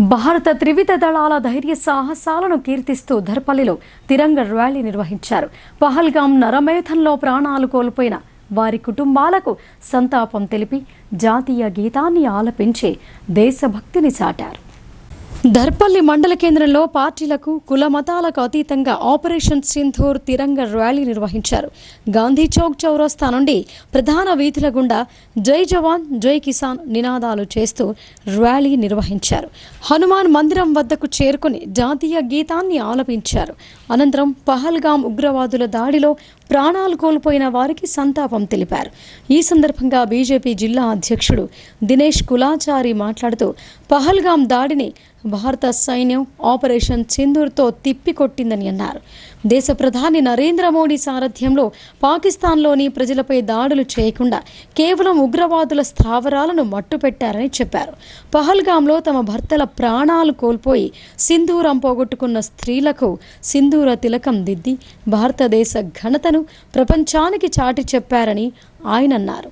భారత త్రివిధ దళాల ధైర్య సాహసాలను కీర్తిస్తూ ధర్పల్లిలో తిరంగ ర్యాలీ నిర్వహించారు. పహల్గాం నరమేధంలో ప్రాణాలు కోల్పోయిన వారి కుటుంబాలకు సంతాపం తెలిపి జాతీయ గీతాన్ని ఆలపించి దేశభక్తిని చాటారు. దర్పల్లి మండల కేంద్రంలో పార్టీలకు కుల మతాలకు అతీతంగా ఆపరేషన్ సింధూర్ తిరంగ ర్యాలీ నిర్వహించారు. గాంధీ చౌక్ చౌరస్తా నుండి ప్రధాన వీధుల గుండా జై జవాన్ జై కిసాన్ నినాదాలు చేస్తూ ర్యాలీ నిర్వహించారు. హనుమాన్ మందిరం వద్దకు చేరుకుని జాతీయ గీతాన్ని ఆలపించారు. అనంతరం పహల్గాం ఉగ్రవాదుల దాడిలో ప్రాణాలు కోల్పోయిన వారికి సంతాపం తెలిపారు. ఈ సందర్భంగా బీజేపీ జిల్లా అధ్యక్షుడు దినేష్ కులాచారి మాట్లాడుతూ పహల్గాం దాడిని భారత సైన్యం ఆపరేషన్ సింధూర్తో తిప్పికొట్టిందని అన్నారు. దేశ ప్రధాని నరేంద్ర మోడీ సారథ్యంలో పాకిస్తాన్లోని ప్రజలపై దాడులు చేయకుండా కేవలం ఉగ్రవాదుల స్థావరాలను మట్టుపెట్టారని చెప్పారు. పహల్గాంలో తమ భర్తల ప్రాణాలు కోల్పోయి సింధూరం పోగొట్టుకున్న స్త్రీలకు సింధూర తిలకం దిద్ది భారతదేశ ఘనతను ప్రపంచానికి చాటి చెప్పారని ఆయన అన్నారు.